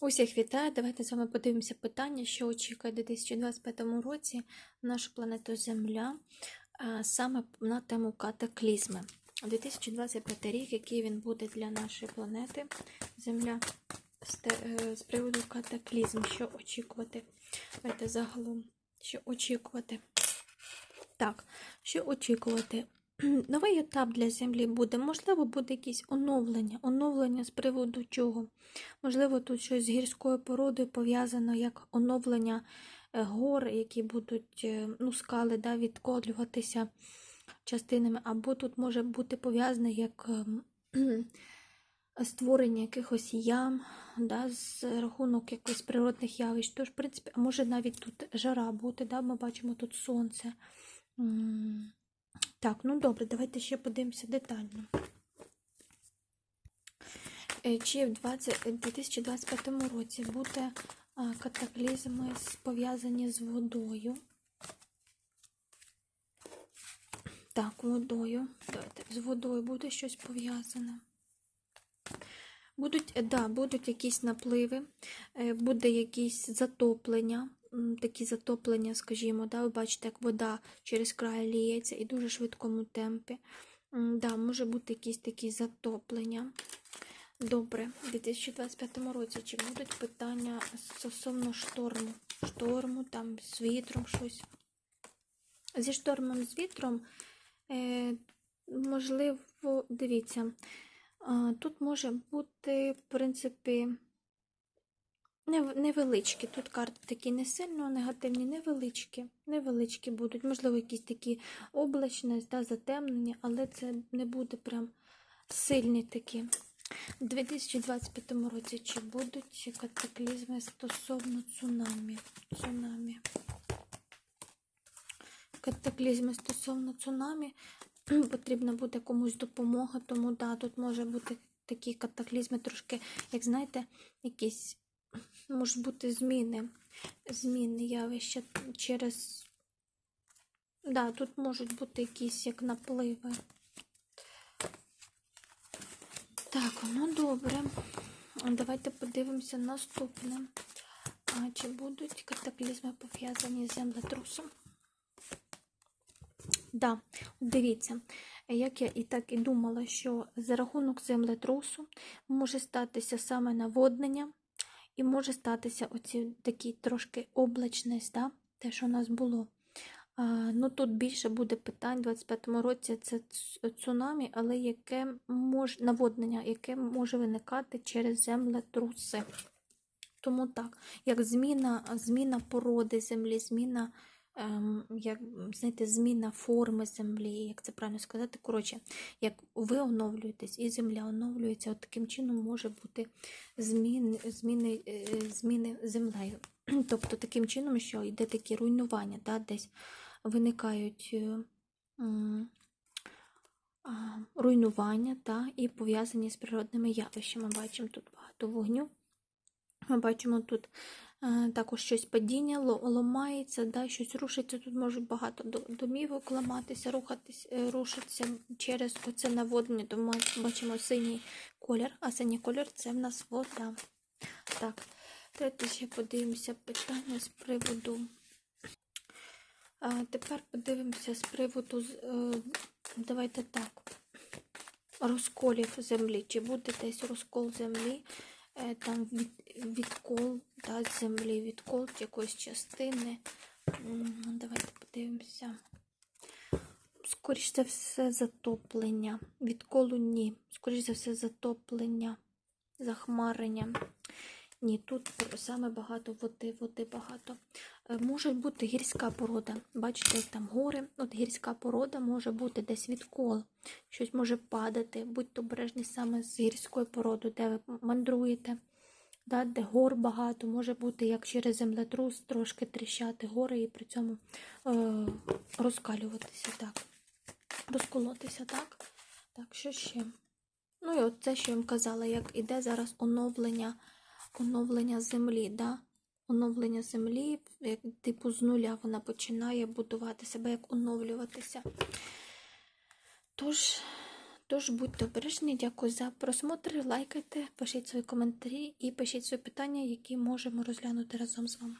Усіх вітаю! Давайте з вами подивимося питання, що очікує у 2025 році нашу планету Земля саме на тему катаклізми. 2025 рік, який він буде для нашої планети Земля з, е, з приводу катаклізм, що очікувати. Давайте загалом, що очікувати. Так, що очікувати? Новий етап для Землі буде. Можливо, буде якесь оновлення. Оновлення з приводу чого? Можливо, тут щось з гірською породою пов'язано як оновлення е, гор, які будуть е, ну, скали да, відколюватися частинами, або тут може бути пов'язане як ем, створення якихось ям да, з рахунок якихось природних явищ. Тож, в принципі, може навіть тут жара бути, да, ми бачимо тут сонце. Так, ну добре, давайте ще подивимося детально. Е, Чи в 20, е, 2025 році буде катаклізми пов'язані з водою? Так, водою. Давайте, з водою буде щось пов'язане. Будуть, е, да, будуть якісь напливи, буде якісь затоплення, такі затоплення, скажімо, да, ви бачите, як вода через край ліється і дуже швидкому темпі. Да, може бути якісь такі затоплення. Добре, у 2025 році чи будуть питання стосовно шторму? Шторму, там з вітром щось. Зі штормом з вітром, е, можливо, дивіться, тут може бути, в принципі, невеличкі. Тут карти такі не сильно негативні, невеличкі. Невеличкі будуть. Можливо, якісь такі облачність, да, затемнення, але це не буде прям сильні такі. У 2025 році чи будуть катаклізми стосовно цунамі? Цунамі. Катаклізми стосовно цунамі потрібна буде комусь допомога, тому да, тут може бути такі катаклізми, трошки, як знаєте, якісь можуть бути зміни, зміни явища через. Да, тут можуть бути якісь як напливи. Так, ну добре. Давайте подивимося наступне. А чи будуть катаклізми пов'язані з землетрусом? Да, дивіться, як я і так і думала, що за рахунок землетрусу може статися саме наводнення, і може статися оці такі трошки облачність, да? те, що у нас було. А, ну тут більше буде питань у 25-му році це цунамі, але яке мож, наводнення, яке може виникати через землетруси. Тому так, як зміна, зміна породи землі, зміна, як, знаєте, зміна форми землі, як це правильно сказати. Коротше, як ви оновлюєтесь і земля оновлюється, от таким чином може бути зміни, зміни, е, зміни землею. Тобто таким чином, що йде такі руйнування, да, десь виникають е, руйнування та, і пов'язані з природними явищами. Бачимо тут багато вогню. Ми бачимо тут е, також щось падіння, ло- ламається, да, щось рушиться. Тут можуть багато домівок ламатися, рухатись, е, рушитися через оце наводнення. Тому ми бачимо синій колір, а синій колір це в нас вода. Так, давайте ще подивимося питання з приводу. А, тепер подивимося з приводу, е, давайте так, розколів землі. Чи буде десь розкол землі, там від, відкол да, землі, відкол якоїсь частини. Давайте подивимося. Скоріше за все, затоплення. Відколу ні. Скоріше за все, затоплення, захмарення. Ні, тут саме багато води, води багато. Е, Може бути гірська порода. Бачите, там гори. От гірська порода може бути десь відкол. Щось може падати. Будьте обережні саме з гірською породою, де ви мандруєте, да, де гор багато, може бути як через землетрус трошки тріщати гори і при цьому е, розкалюватися так. Розколотися так. Так, що ще? Ну і от це, що я вам казала, як іде зараз оновлення, оновлення землі, да? оновлення землі, як типу з нуля вона починає будувати себе, як оновлюватися. Тож, Тож будьте обережні, дякую за просмотр, лайкайте, пишіть свої коментарі і пишіть свої питання, які можемо розглянути разом з вами.